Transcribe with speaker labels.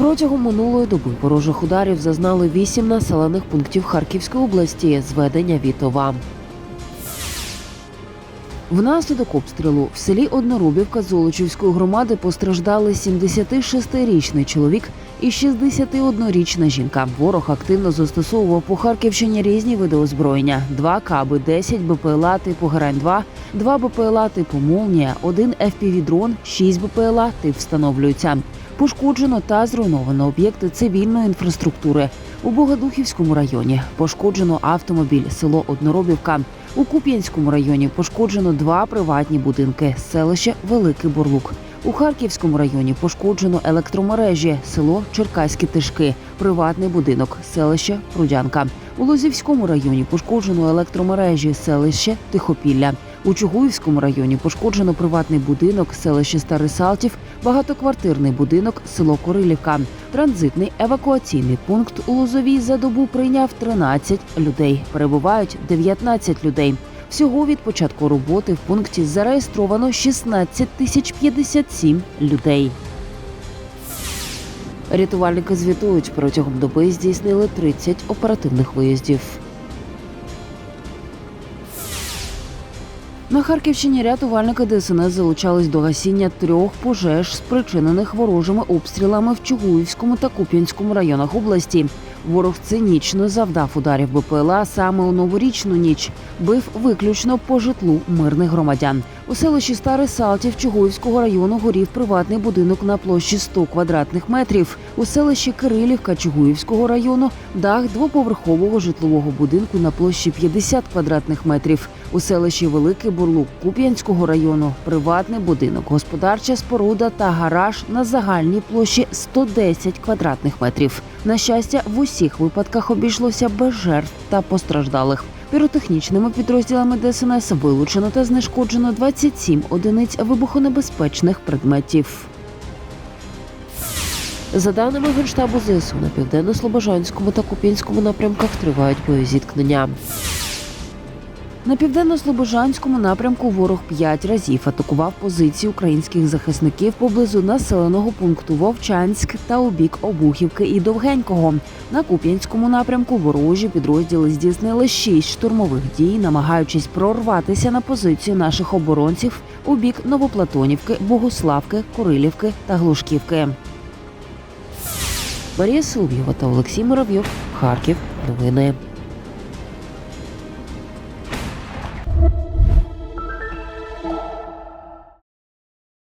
Speaker 1: Протягом минулої доби ворожих ударів зазнали вісім населених пунктів Харківської області зведення Вітова. Внаслідок обстрілу в селі Однорубівка Золочівської громади постраждали 76-річний чоловік і 61-річна жінка. Ворог активно застосовував по Харківщині різні види озброєння: два каби, 10 БПЛА типу Герань-2, два БПЛА типу Молнія, один FPV-дрон, 6 БПЛА тип встановлюється. Пошкоджено та зруйновано об'єкти цивільної інфраструктури у Богодухівському районі. Пошкоджено автомобіль, село Одноробівка. У Куп'янському районі пошкоджено два приватні будинки, селище Великий Бурлук. У Харківському районі пошкоджено електромережі, село Черкаські Тишки, приватний будинок, селище Прудянка. У Лозівському районі пошкоджено електромережі, селище Тихопілля. У Чугуївському районі пошкоджено приватний будинок, селище Старий Салтів, багатоквартирний будинок, село Корилівка. Транзитний евакуаційний пункт у Лозовій за добу прийняв 13 людей. Перебувають 19 людей. Всього від початку роботи в пункті зареєстровано 16 тисяч 57 людей. Рятувальники звітують протягом доби здійснили 30 оперативних виїздів. На Харківщині рятувальники ДСНС залучались до гасіння трьох пожеж, спричинених ворожими обстрілами в Чугуївському та Куп'янському районах області. Ворог цинічно завдав ударів БПЛА саме у новорічну ніч. Бив виключно по житлу мирних громадян. У селищі Старий Салтів Чугуївського району горів приватний будинок на площі 100 квадратних метрів. У селищі Кирилівка Чугуївського району дах двоповерхового житлового будинку на площі 50 квадратних метрів. У селищі Великий Бурлук Куп'янського району приватний будинок, господарча споруда та гараж на загальній площі 110 квадратних метрів. На щастя, в усіх випадках обійшлося без жертв та постраждалих. Піротехнічними підрозділами ДСНС вилучено та знешкоджено 27 одиниць вибухонебезпечних предметів. За даними Генштабу ЗСУ, на південно-слобожанському та Куп'янському напрямках тривають боєзіткнення. На південно-слобожанському напрямку ворог п'ять разів атакував позиції українських захисників поблизу населеного пункту Вовчанськ та у бік Обухівки і Довгенького. На Куп'янському напрямку ворожі підрозділи здійснили шість штурмових дій, намагаючись прорватися на позицію наших оборонців у бік Новоплатонівки, Богославки, Курилівки та Глушківки. Марія Солов'єва та Олексій Муравйов. Харків. Новини.